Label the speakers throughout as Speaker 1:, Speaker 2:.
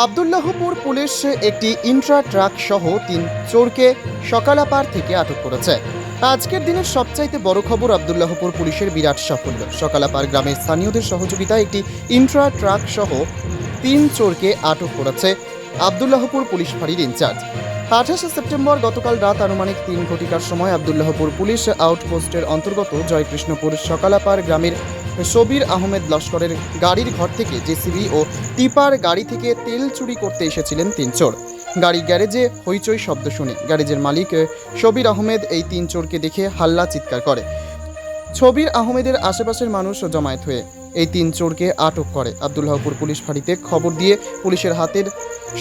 Speaker 1: Abdullahpur police একটি Intra truck সহ তিন চোরকে সকালাপার থেকে আটক করেছে। আজকের দিনের সবচাইতে বড় খবর আবদুল্লাহপুর পুলিশের বিরাট সাফল্য। সকালাপার গ্রামের স্থানীয়দের সহযোগিতায় একটি ইন্ট্রা ট্রাক সহ তিন চোরকে আটক করেছে আবদুল্লাহপুর পুলিশ ফাঁড়ির ইনচার্জ। আঠাশে সেপ্টেম্বর গতকাল রাত আনুমানিক তিন ঘটিকার সময় আবদুল্লাহপুর পুলিশ আউটপোস্টের অন্তর্গত জয়কৃষ্ণপুর সকালাপার গ্রামের সবির আহমেদ লস্করের গাড়ির ঘর থেকে জেসিবি ও টিপার গাড়ি থেকে তেল চুরি করতে এসেছিলেন তিন চোর। গাড়ির গ্যারেজে হইচই শব্দ শুনে গ্যারেজের মালিক সবির আহমেদ এই তিন চোরকে দেখে হাল্লা চিৎকার করে। ছবির আহমেদের আশেপাশের মানুষ জমায়েত হয়ে এই তিন চোরকে আটক করে। আবদুল্লাহপুর পুলিশ ফাঁড়িতে খবর দিয়ে পুলিশের হাতের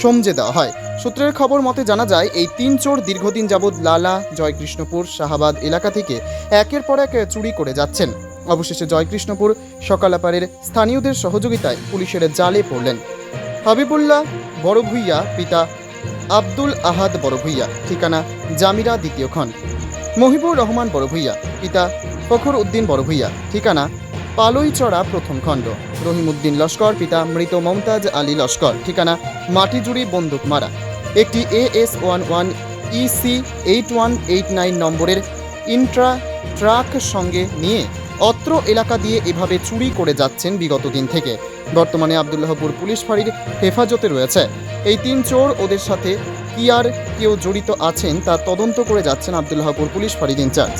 Speaker 1: সমঝে দেওয়া হয়। সূত্রের খবর মতে জানা যায়, এই তিন চোর দীর্ঘদিন যাবৎ লালা, জয়কৃষ্ণপুর, শাহাবাদ এলাকা থেকে একের পর এক চুরি করে যাচ্ছেন। অবশেষে জয়কৃষ্ণপুর সকালাপাড়ের স্থানীয়দের সহযোগিতায় পুলিশের জালে পড়লেন হাবিবুল্লাহ বড় ভুইয়া পিতা আব্দুল আহাদ বড় ভুইয়া ঠিকানা জামিরা দ্বিতীয় খণ্ড মহিবুর রহমান বড় ভুইয়া পিতা ফখর উদ্দিন বড় ভুইয়া ঠিকানা পালইচড়া প্রথম খণ্ড। রহিমউদ্দিন লস্কর, পিতা মৃত মমতাজ আলী লস্কর, ঠিকানা মাটিজুড়ি বন্দুক মারা একটি A S one one EC eight one eight nine নম্বরের ইন্ট্রা ট্রাক সঙ্গে নিয়ে অত্র এলাকা দিয়ে এভাবে চুরি করে যাচ্ছেন বিগত দিন থেকে। বর্তমানে আবদুল্লাহপুর পুলিশ ফাঁড়ির হেফাজতে রয়েছে। এই তিন চোর ওদের সাথে কি আর কেউ জড়িত আছেন তা তদন্ত করে যাচ্ছেন আবদুল্লাহপুর পুলিশ ফাঁড়ির ইনচার্জ।